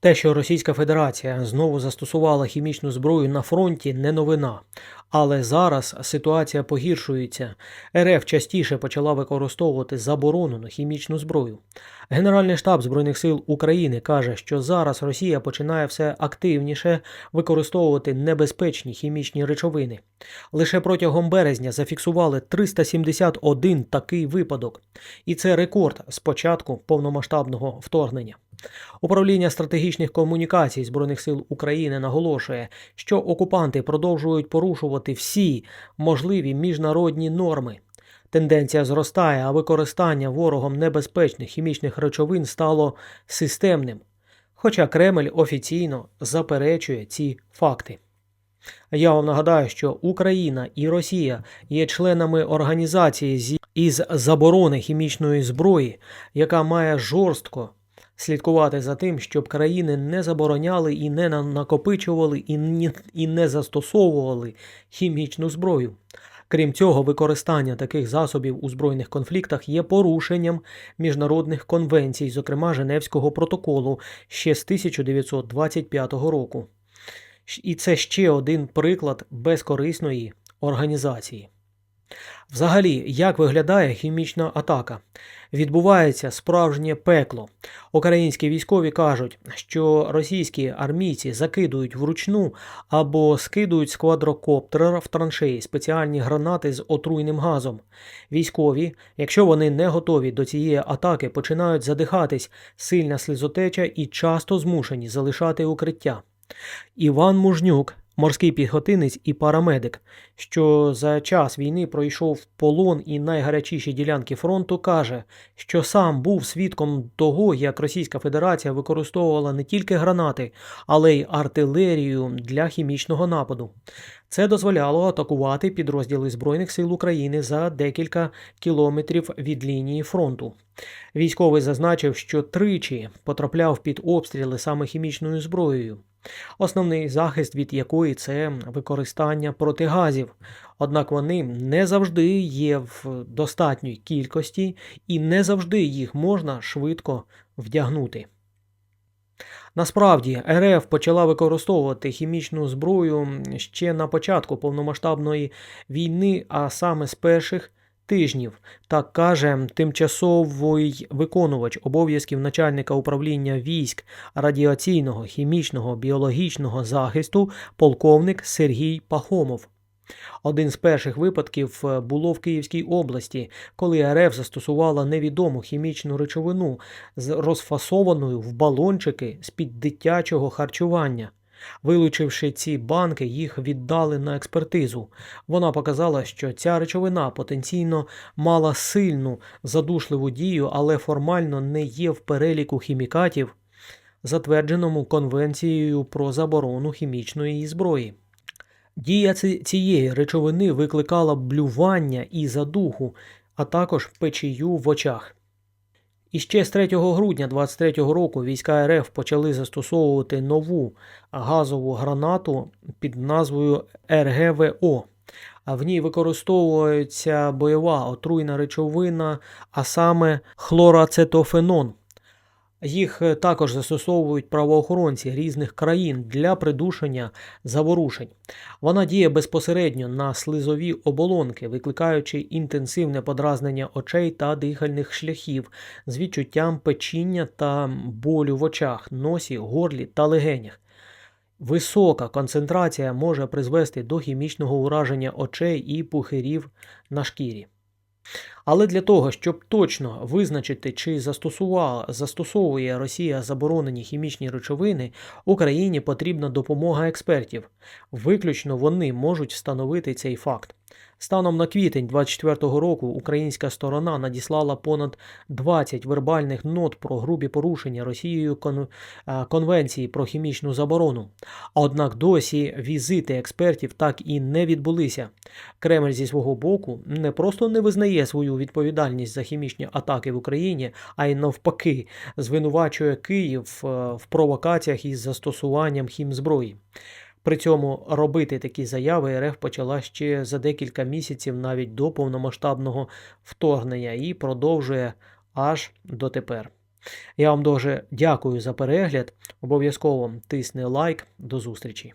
Те, що Російська Федерація знову застосувала хімічну зброю на фронті, не новина. Але зараз ситуація погіршується. РФ частіше почала використовувати заборонену хімічну зброю. Генеральний штаб Збройних сил України каже, що зараз Росія починає все активніше використовувати небезпечні хімічні речовини. Лише протягом березня зафіксували 371 такий випадок, і це рекорд з початку повномасштабного вторгнення. Управління стратегічних комунікацій Збройних сил України наголошує, що окупанти продовжують порушувати всі можливі міжнародні норми. Тенденція зростає, а використання ворогом небезпечних хімічних речовин стало системним. Хоча Кремль офіційно заперечує ці факти. Я вам нагадаю, що Україна і Росія є членами організації із заборони хімічної зброї, яка має жорстко слідкувати за тим, щоб країни не забороняли і не накопичували і, не застосовували хімічну зброю. Крім цього, використання таких засобів у збройних конфліктах є порушенням міжнародних конвенцій, зокрема Женевського протоколу ще з 1925 року. І це ще один приклад безкорисної організації. Взагалі, як виглядає хімічна атака? Відбувається справжнє пекло. Українські військові кажуть, що російські армійці закидують вручну або скидують з квадрокоптера в траншеї спеціальні гранати з отруйним газом. Військові, якщо вони не готові до цієї атаки, починають задихатись, сильна слізотеча і часто змушені залишати укриття. Іван Мужнюк, морський піхотинець і парамедик, що за час війни пройшов полон і найгарячіші ділянки фронту, каже, що сам був свідком того, як Російська Федерація використовувала не тільки гранати, але й артилерію для хімічного нападу. Це дозволяло атакувати підрозділи Збройних сил України за декілька кілометрів від лінії фронту. Військовий зазначив, що тричі потрапляв під обстріли саме хімічною зброєю. Основний захист від якої це використання протигазів. Однак вони не завжди є в достатньої кількості і не завжди їх можна швидко вдягнути. Насправді, РФ почала використовувати хімічну зброю ще на початку повномасштабної війни, а саме з перших тижнів, так каже тимчасовий виконувач обов'язків начальника управління військ радіаційного, хімічного, біологічного захисту полковник Сергій Пахомов. Один з перших випадків було в Київській області, коли РФ застосувала невідому хімічну речовину з розфасованою в балончики з-під дитячого харчування. Вилучивши ці банки, їх віддали на експертизу. Вона показала, що ця речовина потенційно мала сильну задушливу дію, але формально не є в переліку хімікатів, затвердженому Конвенцією про заборону хімічної зброї. Дія цієї речовини викликала блювання і задуху, а також печію в очах. І ще з 3 грудня 2023 року війська РФ почали застосовувати нову газову гранату під назвою РГВО. А в ній використовується бойова отруйна речовина, а саме хлорацетофенон. Їх е, також застосовують правоохоронці різних країн для придушення заворушень. Вона діє безпосередньо на слизові оболонки, викликаючи інтенсивне подразнення очей та дихальних шляхів з відчуттям печіння та болю в очах, носі, горлі та легенях. Висока концентрація може призвести до хімічного ураження очей і пухирів на шкірі. Але для того, щоб точно визначити, чи застосовує Росія заборонені хімічні речовини, Україні потрібна допомога експертів. Виключно вони можуть встановити цей факт. Станом на квітень 2024 року українська сторона надіслала понад 20 вербальних нот про грубі порушення Росією е, Конвенції про хімічну заборону. Однак досі візити експертів так і не відбулися. Кремль зі свого боку не просто не визнає свою відповідальність за хімічні атаки в Україні, а й навпаки звинувачує Київ е, в провокаціях із застосуванням хімзброї. При цьому робити такі заяви РФ почала ще за декілька місяців навіть до повномасштабного вторгнення і продовжує аж дотепер. Я вам дуже дякую за перегляд. Обов'язково тисни лайк. До зустрічі!